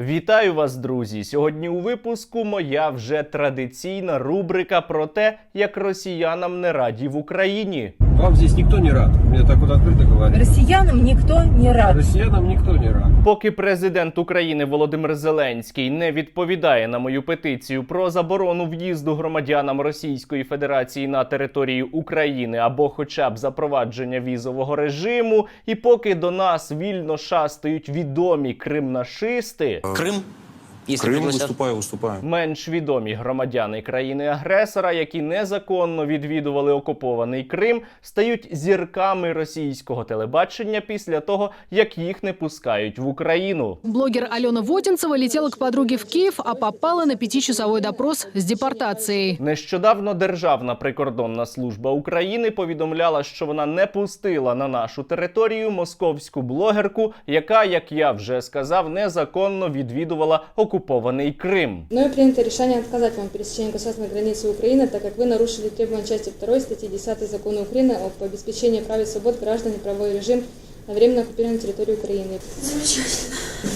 Вітаю вас, друзі! Сьогодні у випуску моя вже традиційна рубрика про те, як росіянам не раді в Україні. Вам здесь никто не рад. Мне так вот открыто говорят. Россиянам никто не рад. Россиянам никто не рад. Поки президент України Володимир Зеленський не відповідає на мою петицію про заборону в'їзду громадянам Російської Федерації на територію України або хоча б запровадження візового режиму, і поки до нас вільно шастають відомі кримнашисти, Крым, если Крым пригласят. выступаю, выступаю. менш відомі громадяни країни-агресора, які незаконно відвідували окупований Крим, стають зірками російського телебачення після того, як їх не пускають в Україну. Блогер Алена Водинцева летела к подруге в Киев, а попала на пятичасовой допрос с депортацией. Нещодавно Державна прикордонна служба України повідомляла, що вона не пустила на нашу територію московську блогерку, яка, як я вже сказав, незаконно відвідувала окупований Крим. Мною принято решение отказать вам в пересечении государственной границы Украины, так как вы нарушили требования части 2 статьи 10 Закона Украины об обеспечении прав и свобод граждан и правовой режим на временно оккупированной территории Украины.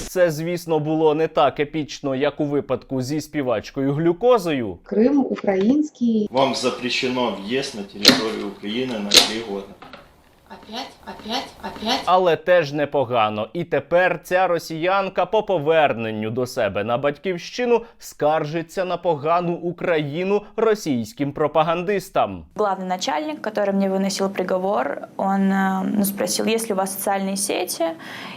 Це, звісно, було не так епічно, як у випадку зі співачкою глюкозою. Крым украинский. Вам запрещено въезд на территорию Украины на три года. Опять, опять, опять. Але теж непогано. І тепер ця росіянка по поверненню до себе на батьківщину скаржиться на погану Україну російським пропагандистам. Главный начальник, который мне выносил приговор, он э, ну, спросил, есть ли у вас социальные сети.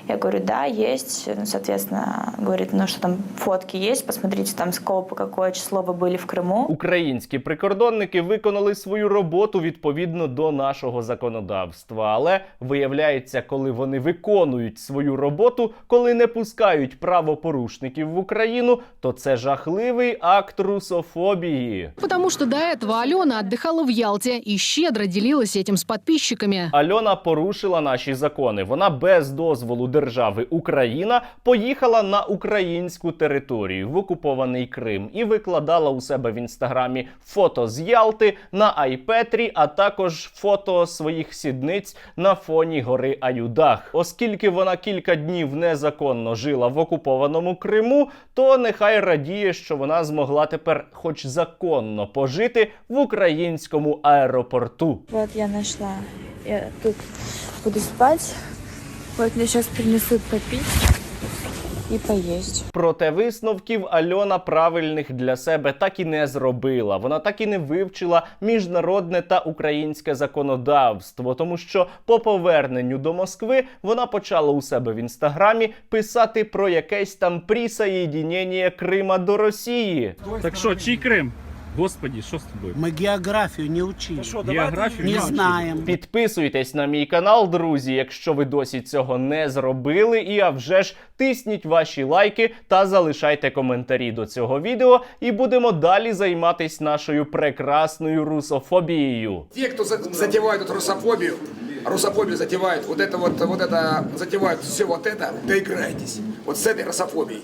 Я говорю, да, есть. Ну, Соответственно, говорит, ну что там, фотки есть, посмотрите там с какого по какое число вы были в Крыму. Українські прикордонники виконали свою роботу відповідно до нашого законодавства. Але виявляється, коли вони виконують свою роботу, коли не пускають правопорушників в Україну, то це жахливий акт русофобії. Потому что до этого Алена отдыхала в Ялте и щедро делилась этим с подписчиками. Альона порушила наші закони. Вона без дозволу держави Україна поїхала на українську територію в окупований Крим і викладала у себе в інстаграмі фото з Ялти на Айпетрі, а також фото своїх сідниць на фоні гори Аюдах. Оскільки вона кілька днів незаконно жила в окупованому Криму, то нехай радіє, що вона змогла тепер, хоч законно, пожити в українському аеропорту. От я знайшла Я тут буду спати. От мне зараз принесу попить и поїсть. Проте висновків Альона правильних для себе так і не зробила. Вона так і не вивчила міжнародне та українське законодавство, тому що по поверненню до Москви вона почала у себе в інстаграмі писати про якесь там присоєдінення Крима до Росії. Так що, чий Крим? Господі, що з тобою? Мы географию не учили. Географію не не знаем. Підписуйтесь на мій канал, друзі, якщо ви досі цього не зробили. І а вже ж тисніть ваші лайки та залишайте коментарі до цього відео. І будемо далі займатись нашою прекрасною русофобією. Те, кто за- затевает эту русофобию, русофобию затевает, вот это вот, вот это, затевают все вот это, доиграйтесь. Вот с этой русофобией,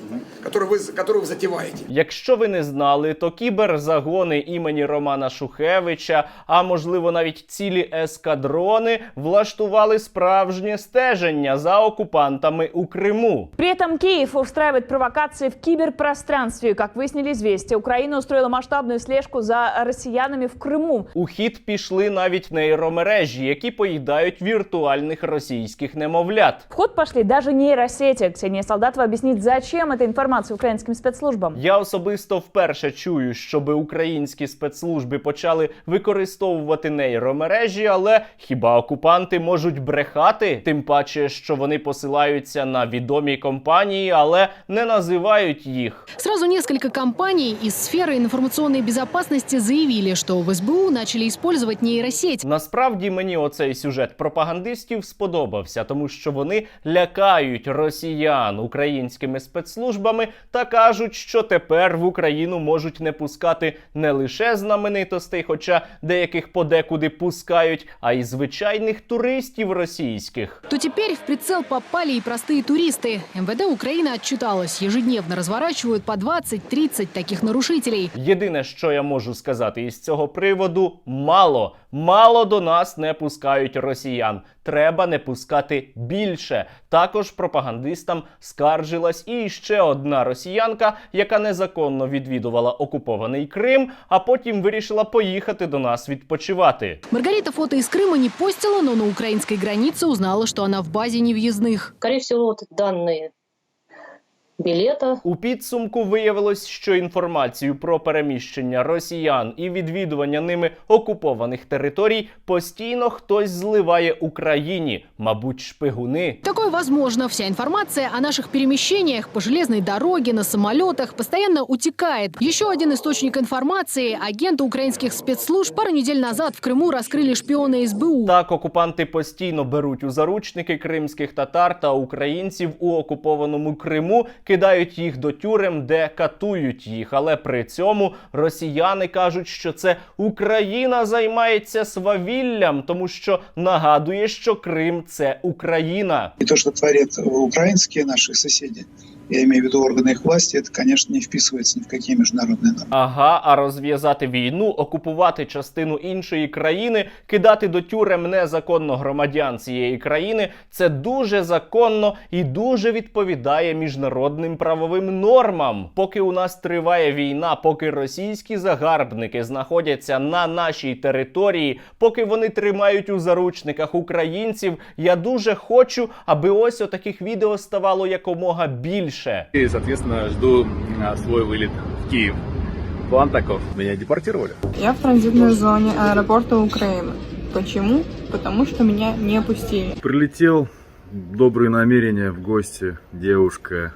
которую вы, которую вы затеваете. Якщо ви не знали, то кіберзагони імені Романа Шухевича, а можливо навіть цілі ескадрони, влаштували справжнє стеження за окупантами у Криму. При этом Киев устраивает провокации в киберпространстве. Как выяснили известия, Украина устроила масштабную слежку за россиянами в Крыму. У хід пішли навіть нейромережі, які поїдають віртуальних російських немовлят. В ход пошли даже нейросети. Ксения Солдатова объяснит, зачем эта информация украинским спецслужбам. Я особисто вперше чую, щоб українські спецслужби почали використовувати нейромережі, але хіба окупанти можуть брехати? Тим паче, що вони посилаються на відомі компанії, але не називають їх. Сразу несколько компаний из сферы информационной безопасности заявили, что в СБУ начали использовать нейросеть. Насправді мені оцей сюжет пропагандистів сподобався, тому що вони лякають росіян українськими спецслужбами та кажуть, що тепер в Україну можуть не пускати не лише знаменитостей, хоча деяких подекуди пускають, а й звичайних туристів російських. То теперь в прицел попали и простые туристы. МВД Украины отчиталась. Ежедневно разворачивают по 20-30 таких нарушителей. Єдине, що я можу сказати із цього приводу, мало, мало до нас не пускають росіян. треба не пускати більше. Також пропагандистам скаржилась і ще одна росіянка, яка незаконно відвідувала окупований Крим, а потім вирішила поїхати до нас відпочивати. Маргарита фото из Крыма не постила, но на украинской границе узнала, что она в базе невъездных. Скорее всего, вот данные билета У підсумку виявилось, що інформацію про переміщення росіян і відвідування ними окупованих територій постійно хтось зливає Україні, мабуть, шпигуни. Такое возможно. Вся информация о наших перемещениях по железной дороге, на самолетах постоянно утекает. Еще один источник информации – агенты украинских спецслужб пару недель назад в Крыму раскрыли шпионы СБУ. Так, окупанти постійно беруть у заручники кримських татар та українців у окупованому Криму, кидають їх до тюрем, де катують їх. Але при цьому росіяни кажуть, що це Україна займається свавіллям, тому що нагадує, що Крим це Україна. і то, що творять українські наші соседи, я имею в виду органы их власти, это, конечно, не вписывается ни в какие международные нормы. Ага, а розв'язати війну, окупувати частину іншої країни, кидати до тюрем незаконно громадян цієї країни це дуже законно і дуже відповідає міжнародним правовим нормам. Поки у нас триває війна, поки російські загарбники знаходяться на нашій території, поки вони тримають у заручниках українців, я дуже хочу, аби ось отаких відео ставало якомога більше. И, соответственно, жду а, свой вылет в Киев. План таков. Меня депортировали. Я в транзитной зоне аэропорта Украины. Почему? Потому что меня не пустили. Прилетел, добрые намерения в гости, девушка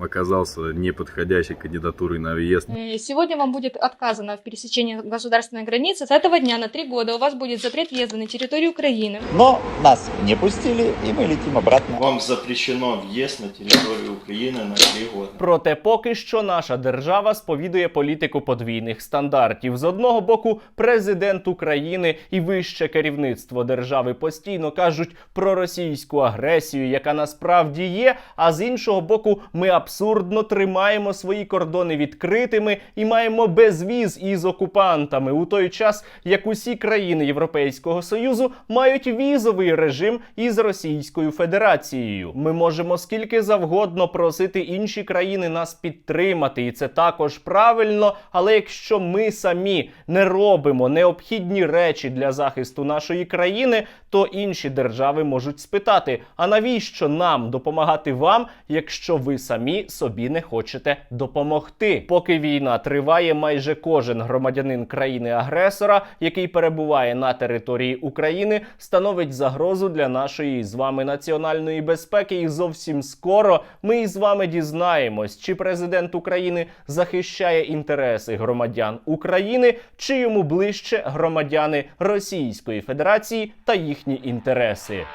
оказался неподходящей кандидатурой на въезд. Сегодня вам будет отказано в пересечении государственной границы. С этого дня на три года у вас будет запрет въезда на территорию Украины. Но нас не пустили, и мы летим обратно. Вам запрещено въезд на территорию Украины на три года. Проте поки що наша держава сповідує політику подвійних стандартів. З одного боку, президент України і вище керівництво держави постійно кажуть про російську агресію, яка насправді є. А з іншого боку, ми абсурдно тримаємо свої кордони відкритими і маємо безвіз із окупантами у той час, як усі країни Європейського союзу мають візовий режим із Російською Федерацією. Ми можемо скільки завгодно просити інші країни нас підтримати, і це також правильно. Але якщо ми самі не робимо необхідні речі для захисту нашої країни, то інші держави можуть спитати: а навіщо нам допомагати вам, якщо ви самі собі не хочете допомогти? Поки війна триває, майже кожен громадянин країни-агресора, який перебуває на території України, становить загрозу для нашої з вами національної безпеки. І зовсім скоро ми із вами дізнаємось, чи президент України захищає інтереси громадян України, чи йому ближче громадяни Російської Федерації та їхні інтереси.